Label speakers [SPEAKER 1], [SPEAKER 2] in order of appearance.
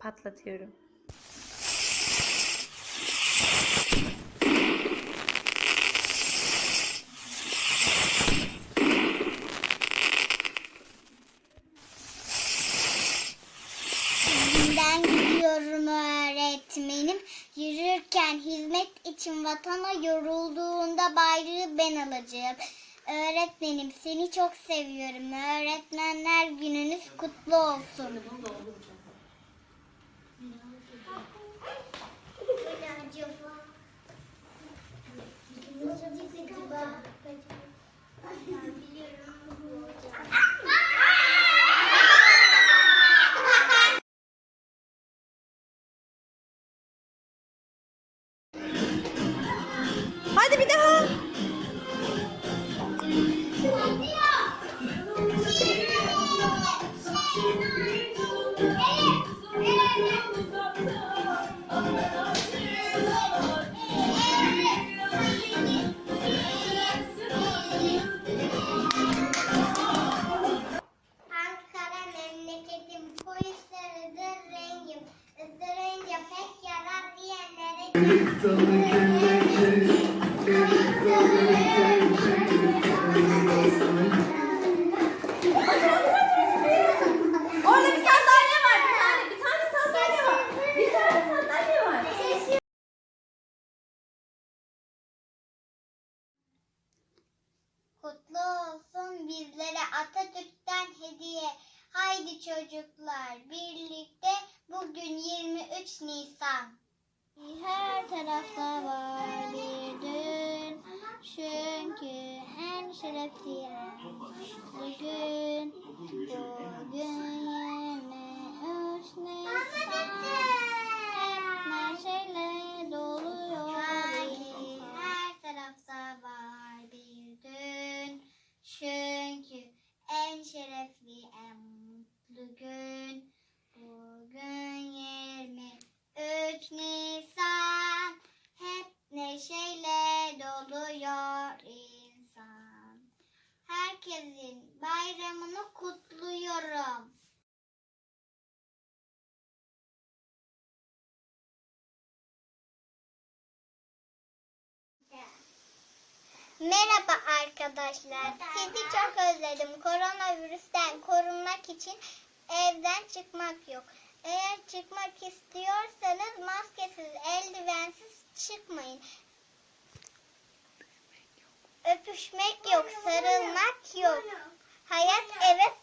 [SPEAKER 1] patlatıyorum.
[SPEAKER 2] İzinden gidiyorum öğretmenim. Yürürken hizmet için vatana yorulduğunda bayrağı ben alacağım. Öğretmenim seni çok seviyorum. Öğretmenler gününüz kutlu olsun.
[SPEAKER 1] Hadi bir daha.
[SPEAKER 2] Ankara memleketim
[SPEAKER 1] Orada bir sandalye var. Bir tane, bir tane sandalye var. Bir tane sandalye var.
[SPEAKER 2] Kutlu olsun bizlere Atatürk'ten hediye. Haydi çocuklar birlikte bugün 23 Nisan. Her tarafta var bir düğün. Çünkü en şerefli en bugün. Bugün Herkesin bayramını kutluyorum. Merhaba arkadaşlar. Sizi çok özledim. Koronavirüsten korunmak için evden çıkmak yok. Eğer çıkmak istiyorsanız maskesiz, eldivensiz çıkmayın. Öpüşmek yok, sarılmak yok. Hayat eve sığar.